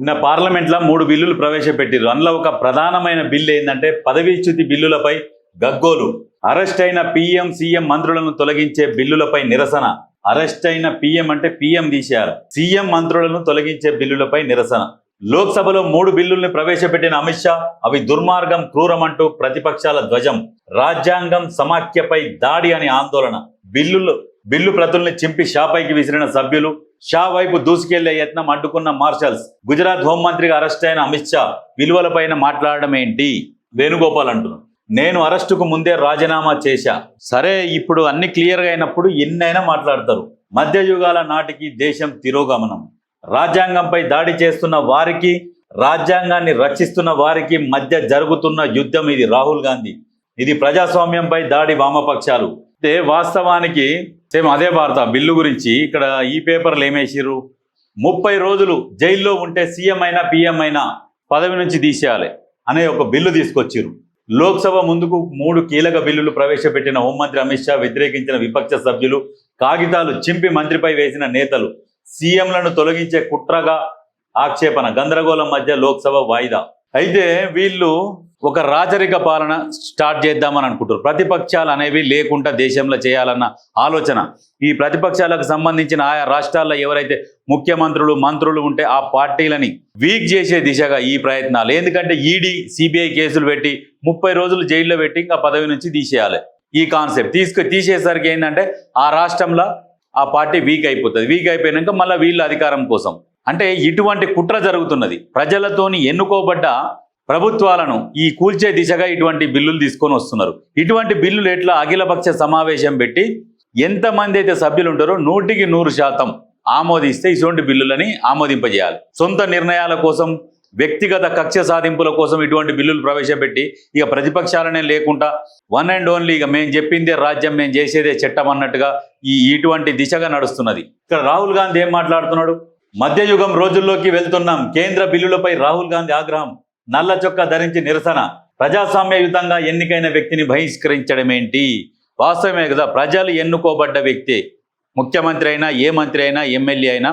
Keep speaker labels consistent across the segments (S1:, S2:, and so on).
S1: నిన్న పార్లమెంట్లో మూడు బిల్లులు ప్రవేశపెట్టారు అందులో ఒక ప్రధానమైన బిల్లు ఏంటంటే పదవీచ్యుతి బిల్లులపై గగ్గోలు. అరెస్ట్ అయిన పిఎం సీఎం మంత్రులను తొలగించే బిల్లులపై నిరసన. అరెస్ట్ అయిన పిఎం అంటే పిఎం తీశారు సీఎం మంత్రులను తొలగించే బిల్లులపై నిరసన. లోక్సభలో మూడు బిల్లుల్ని ప్రవేశపెట్టిన అమిత్ షా అవి దుర్మార్గం క్రూరం అంటూ ప్రతిపక్షాల ధ్వజం. రాజ్యాంగం సమాఖ్యపై దాడి అని ఆందోళన. బిల్లులు బిల్లు ప్రతుల్ని చింపి షాపైకి విసిరిన సభ్యులు షా వైపు దూసుకెళ్ళే యత్నం అడ్డుకున్న మార్షల్స్. గుజరాత్ హోంమంత్రిగా అరెస్ట్ అయిన అమిత్ షా విలువలపైన మాట్లాడడం ఏంటి? వేణుగోపాల్ అంటున్నాడు నేను అరెస్టుకు ముందే రాజీనామా చేశా. సరే ఇప్పుడు అన్ని క్లియర్గా అయినప్పుడు ఎన్నైనా మాట్లాడతారు. మధ్యయుగాల నాటికి దేశం తిరోగమనం. రాజ్యాంగంపై దాడి చేస్తున్న వారికి రాజ్యాంగాన్ని రక్షిస్తున్న వారికి మధ్య జరుగుతున్న యుద్ధం ఇది రాహుల్ గాంధీ. ఇది ప్రజాస్వామ్యంపై దాడి వామపక్షాలు. అయితే వాస్తవానికి సేమ్ అదే వార్త బిల్లు గురించి. ఇక్కడ ఈ పేపర్లు ఏమేసిర్రు ముప్పై రోజులు జైల్లో ఉంటే సీఎం అయినా పిఎం అయినా పదవి నుంచి తీసేయాలి అనే ఒక బిల్లు తీసుకొచ్చిర్రు. లోక్సభ ముందుకు మూడు కీలక బిల్లులు ప్రవేశపెట్టిన హోంమంత్రి అమిత్ షా వ్యతిరేకించిన విపక్ష సభ్యులు కాగితాలు చింపి మంత్రిపై వేసిన నేతలు సీఎంలను తొలగించే కుట్రగా ఆక్షేపణ గందరగోళం మధ్య లోక్సభ వాయిదా. అయితే వీళ్ళు ఒక రాచరిక పాలన స్టార్ట్ చేద్దామని అనుకుంటారు ప్రతిపక్షాలు అనేవి లేకుండా దేశంలో చేయాలన్న ఆలోచన. ఈ ప్రతిపక్షాలకు సంబంధించిన ఆయా రాష్ట్రాల్లో ఎవరైతే ముఖ్యమంత్రులు మంత్రులు ఉంటే ఆ పార్టీలని వీక్ చేసే దిశగా ఈ ప్రయత్నాలు. ఎందుకంటే ఈడీ సిబిఐ కేసులు పెట్టి ముప్పై రోజులు జైల్లో పెట్టి ఇంకా పదవి నుంచి తీసేయాలి. ఈ కాన్సెప్ట్ తీసుకు తీసేసరికి ఏంటంటే ఆ రాష్ట్రంలో ఆ పార్టీ వీక్ అయిపోతుంది. వీక్ అయిపోయినాక మళ్ళీ వీళ్ళ అధికారం కోసం. అంటే ఇటువంటి కుట్ర జరుగుతున్నది. ప్రజలతోని ఎన్నుకోబడ్డ ప్రభుత్వాలను ఈ కూల్చే దిశగా ఇటువంటి బిల్లులు తీసుకొని వస్తున్నారు. ఇటువంటి బిల్లులు ఎట్లా అఖిలపక్ష సమావేశం పెట్టి ఎంతమంది అయితే సభ్యులు ఉంటారో నూటికి నూరు శాతం ఆమోదిస్తే ఇటువంటి బిల్లులని ఆమోదింపజేయాలి. సొంత నిర్ణయాల కోసం వ్యక్తిగత కక్ష సాధింపుల కోసం ఇటువంటి బిల్లులు ప్రవేశపెట్టి ఇక ప్రతిపక్షాలనే లేకుండా వన్ అండ్ ఓన్లీ ఇక మేము చెప్పిందే రాజ్యం మేము చేసేదే చట్టం అన్నట్టుగా ఈ ఇటువంటి దిశగా నడుస్తున్నది. ఇక్కడ రాహుల్ గాంధీ ఏం మాట్లాడుతున్నాడు? మధ్యయుగం రోజుల్లోకి వెళ్తున్నాం. కేంద్ర బిల్లులపై రాహుల్ గాంధీ ఆగ్రహం. నల్ల చొక్కా ధరించి నిరసన. ప్రజాస్వామ్యయుతంగా ఎన్నికైన వ్యక్తిని బహిష్కరించడం ఏంటి వాస్తవమే కదా ప్రజలు ఎన్నుకోబడ్డ వ్యక్తి. ముఖ్యమంత్రి అయినా ఏ మంత్రి అయినా ఎమ్మెల్యే అయినా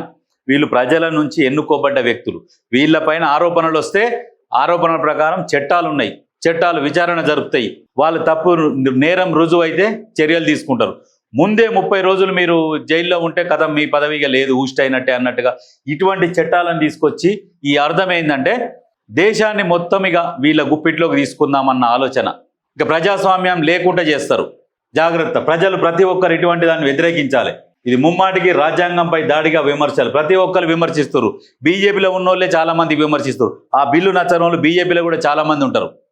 S1: వీళ్ళు ప్రజల నుంచి ఎన్నుకోబడ్డ వ్యక్తులు. వీళ్ళపైన ఆరోపణలు వస్తే ఆరోపణల ప్రకారం చట్టాలు ఉన్నాయి చట్టాలు విచారణ జరుపుతాయి. వాళ్ళు తప్పు నేరం రుజువు అయితే చర్యలు తీసుకుంటారు. ముందే ముప్పై రోజులు మీరు జైల్లో ఉంటే కథ మీ పదవిగా లేదు ఊస్ట్ అయినట్టే అన్నట్టుగా ఇటువంటి చట్టాలను తీసుకొచ్చి ఈ అర్థం ఏంటంటే దేశాన్ని మొత్తం ఇక వీళ్ళ గుప్పిట్లోకి తీసుకుందామన్న ఆలోచన. ఇక ప్రజాస్వామ్యం లేకుండా చేస్తారు. జాగ్రత్త. ప్రజలు ప్రతి ఒక్కరు ఇటువంటి దాన్ని వ్యతిరేకించాలి. ఇది ముమ్మాటికి రాజ్యాంగంపై దాడిగా విమర్శలు. ప్రతి ఒక్కరు విమర్శిస్తారు. బీజేపీలో ఉన్నోళ్ళే చాలామంది విమర్శిస్తారు. ఆ బిల్లు నచ్చని వాళ్ళు బీజేపీలో కూడా చాలామంది ఉంటారు.